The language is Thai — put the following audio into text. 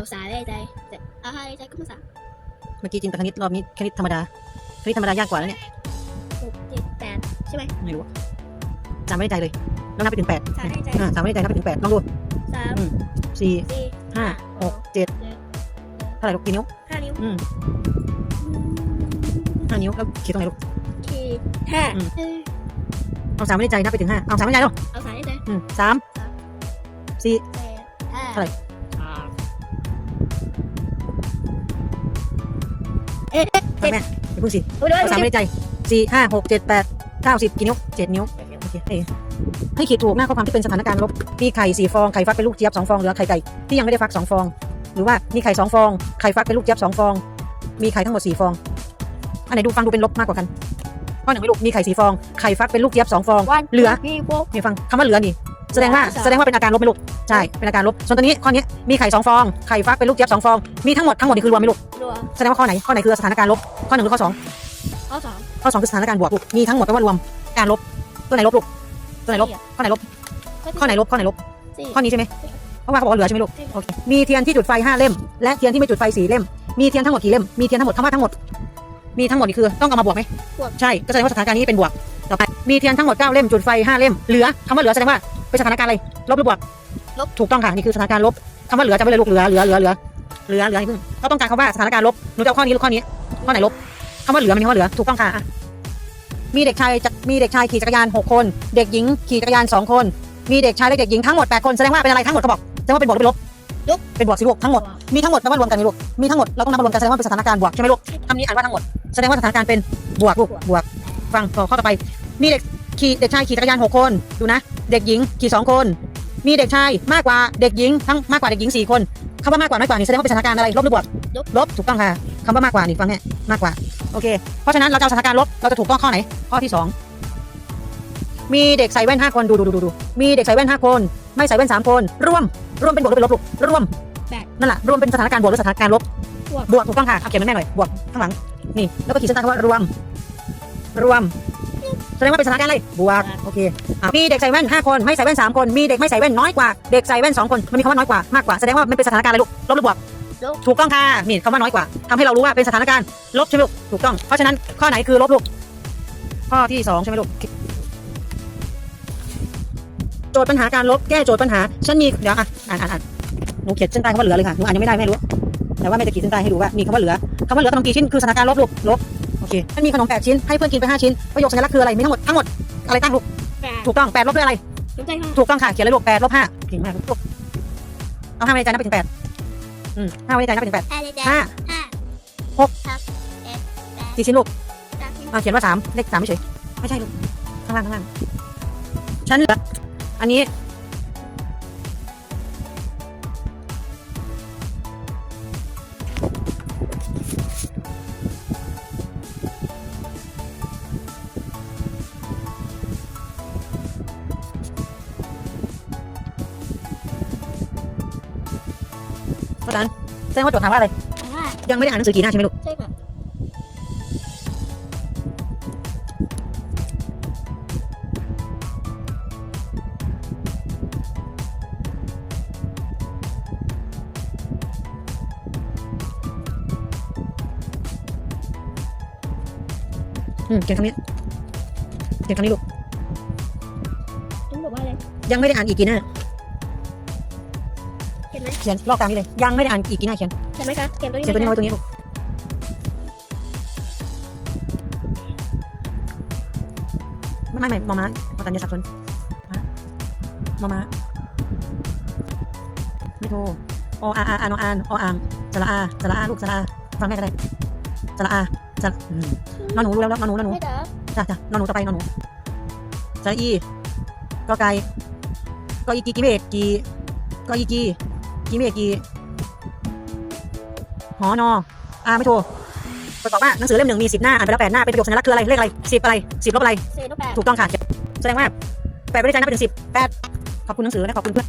เอาสาได้ใจแต่เอาห้าได้ใจก็มาสามเมื่อกี้จินตคณิตรอบนี้คณิตธรรมดาคณิตธรรมดายากกว่าแล้วเนี่ยหกเจ็ดแปดใช่ไหมไม่รู้อะจำไม่ได้ใจเลยแล้วนับไปถึงแปดสามได้ใจอ่าจำไม่ได้ใจนับไปถึงแปดลองดูสามอืมสี่สี่ห้าหกเจ็ดเท่าไหร่ลูกกี่นิ้วห้านิ้วอืมห้านิ้วแล้วขีดตรงไหนลูกขีดห้าอืมเออเอาสามไม่ได้ใจนับไปถึงห้าเอาสามไม่ได้หรอเอาสามได้ใจอืมสามสี่แปดห้าเท่าไหร่ เอ๊ะเอ๊ะฟังแม่อย่าเพิ่งสิโอ้ยเดี๋ยวเอาสามเดี๋ยวไม่ได้ใจสี่ห้าหกเจ็ดแปดเก้าสิบกี่นิ้วเจ็ดนิ้วโอเคให้ให้ขีดถูกหน้าข้อความที่เป็นสถานการณ์ลบมีไข่สี่ฟองไข่ฟักเป็นลูกเจี๊ยบสองฟองเหลือไข่ไก่ที่ยังไม่ได้ฟักสองฟอง หรือว่ามีไข่สองฟองไข่ฟักเป็นลูกเจี๊ยบสองฟอง มีไข่ทั้งหมดสี่ฟอง อันไหนดูฟังดูเป็นลบมากกว่ากันข้อหนึ่งไม่ลูกมีไข่สี่ฟองไข่ฟักเป็นลูกเจี๊ยบสองฟองวันเหลือพี่พวกนี่ฟังคำว่าเหลือนี่ แสดงว่าเหลือแสดงว่าเป็นอาการลบไหม่ลูกใช่เป็นอาการลบส่วนตัวนี้ข้อนี้มีไข่สองฟองไข่ฟักเป็นลูกเจี๊ยบสองฟองมีทั้งหมดทั้งหมดนี่คือรวมไหม่ลูกรัวแสดงว่าข้อไหนข้อไหนคือสถานการณ์ลบข้อหนึ่งหรือข้อสองข้อสองข้อสองคือสถานการณ์บวกลูกมีทั้งหมดแปลว่ารวมการลบตัวไหนลบลูกตัวไหนลบข้อไหนลบข้อไหนลบข้อไหนลบสี่ข้อนี้ใช่ไหมเพราะว่าเขาบอกว่าเหลือใช่ไหมลูกใช่โอเคมีเทียนที่จุดไฟห้าเล่ม และเทียนที่ไม่จุดไฟสี่เล่ม มีเทียนทั้งหมดกี่เล่มมีเทียนทั้งหมดคำว่าทั้งหมด มีทั้งหมดนี่คือต้องเอามาบวกไหมใช่ก็แสดงว่าสถานการณ์นี้เป็นบวกต่อไปมีเทียนทั้งหมดเก้าเล่มจุดไฟห้าเล่มเหลือคำว่าเหลือแสดงว่า เป็นสถานการณ์อะไรลบหรือบวกลบ ถูกต้องค่ะนี่คือสถานการณ์ลบคำว่าเหลือจำไว้เลยลูกเหลือเหลือเหลือเหลือเหลือเหลือให้เพิ่งเขาต้องการคำว่าสถานการณ์ลบหนูจะเอาข้อนี้หรือข้อนี้ข้อไหนลบคำว่าเหลือมันมีคำว่าเหลือถูกต้องค่ะอะ มีเด็กชายจะมีเด็กชายขี่จักรยานหกคน เด็กหญิงขี่จักรยานสองคน มีเด็กชายและเด็กหญิงทั้งหมดแปดคนแสดงว่าเป็นอะไรทั้งหมดเขาบอกแสดงว่าเป็นบวกหรือเป็นลบลบเป็นบวกสิลูกทั้งหมดมีทั้งหมดแปลว่ารวมกันไหมลูกมีทั้งหมดเราต้องนำมารวมกันแสดงว่าเป็นสถานการณ์บวกใช่ไหมลูกคำนี้อ่านว่าทั้งหมดแสดงว่าสถานการณ์เป็นบวกลูกบวกฟังต่อข้อต่อไปมีเด็ก ขี่เด็กชายขี่จักรยานหกคนดูนะ เด็กหญิงขี่สองคน มีเด็กชายมากกว่าเด็กหญิงทั้งมากกว่าเด็กหญิงสี่คนคำว่ามากกว่าน้อยกว่านี่แสดงว่าเป็นสถานการณ์อะไรลบหรือบวกลบถูกต้องค่ะคำว่ามากกว่านี่ฟังเนี่ยมากกว่าโอเค เพราะฉะนั้นเราจะเอาสถานการณ์ลบเราจะถูกต้องข้อไหน ข้อที่สองมีเด็กใส่แว่นห้าคนดูดูดูดูดูมีเด็กใส่แว่นห้าคน ไม่ใส่แว่นสามคนร่วมร่วมเป็นบวกหรือเป็นลบลูกร่วมนั่นแหละรวมเป็นสถานการณ์บวกหรือสถานการณ์ลบบวกถูกต้องค่ะเอาเขียนมันแม่หน่อยบวกข้างหลังนี่แล้วก็ขีดเส้นใต้คำว่ารวม รวม แสดงว่าเป็นสถานการณ์อะไรบวกโอเคอะมีเด็กใส่แว่นห้าคนไม่ใส่แว่นสามคนมีเด็กไม่ใส่แว่นน้อยกว่าเด็กใส่แว่นสองคนมันมีคำว่าน้อยกว่ามากกว่าแสดงว่ามันเป็นสถานการณ์อะไรลูกลบหรือบวกถูกต้องค่ะนี่คำว่าน้อยกว่าทำให้เรารู้ว่าเป็นสถานการณ์ลบใช่ไหมลูกถูกต้องเพราะฉะนั้นข้อไหนคือลบลูกข้อที่สองใช่ไหมลูกโจทย์ปัญหาการลบแก้โจทย์ปัญหาฉันมีเดี๋ยวอะอ่านอ่านอ่านหนูเขียนเส้นใต้คำว่าเหลือเลยค่ะหนูอ่านยังไม่ได้ไม่รู้แต่ว่าแม่จะขีดเส้นใต้ให้ดูว่ามีคำว่าเหลือคำว่าเหลือขนมกี่ชิ้นคือสถานการณ์ลบลูกลบโอ เคถ้ามีขนมแปดชิ้นให้เพื่อนกินไปห้าชิ้นประโยคสัญลักษณ์คืออะไรมีทั้งหมดทั้งหมดอะไรตั้งลูกแปดถูกต้องแปดลบด้วยอะไรสนใจค่ะถูกต้องค่ะเขียนเลยลูกแปดลบห้าเก่งมากลูกเอาห้าไว้ในใจนับไปถึงแปดอืมห้าไว้ในใจนับไปถึงแปดห้าได้ใจห้าห้าหกครับเอ็ดแปดกี่ชิ้นลูกเก้าสิบอ่าเขียนว่าสามเลขสามไม่เฉยไม่ใช่ลูกข้างล่างข้างล่างฉันเหลืออันนี้ เพราะฉะนั้นแสดงว่าโจทย์ถามว่าอะไรแต่ว่ายังไม่ได้อ่านหนังสือกี่หน้าใช่ไหมลูก ใช่ค่ะอืมเขียนคำนี้เขียนคำนี้ลูกต้องบอกว่าอะไรยังไม่ได้อ่านอีกกี่หน้า เห็นไหมเขียนลอกตามนี้เลย ยังไม่ได้อ่านอีกกี่หน้าเขียนเห็นไหมคะเขียนตัวนี้เขียนตัวนี้ไหมไว้ตรงนี้ลูกไม่ไม่ไม่มอม้ามาตันจะสับสนมอม้าไม่โทรออาอาอานออานออ่างสระอาสระอาลูกสระอาฟังแม่ก็ได้สระอาสระอืมนอนหนูรู้แล้วแล้วนอนหนูนอนหนูไม่เด้อจ้ะจ้ะนอนหนูต่อไปนอนหนูสระอีก็ไก่ก็อีกีกีเมกกีก็อีกี กีเมกกีหอนออาไม่โทรประกอบว่าหนังสือเล่มหนึ่งมีสิบหน้า อ่านไปแล้วแปดหน้า เป็นประโยคสัญลักษณ์คืออะไร เลขอะไรสิบอะไรสิบลบอะไรเศษลบแปดถูกต้องค่ะ แสดงว่าแปดไม่ได้ใจนับไปถึงสิบแปดขอบคุณหนังสือและขอบคุณเพื่อน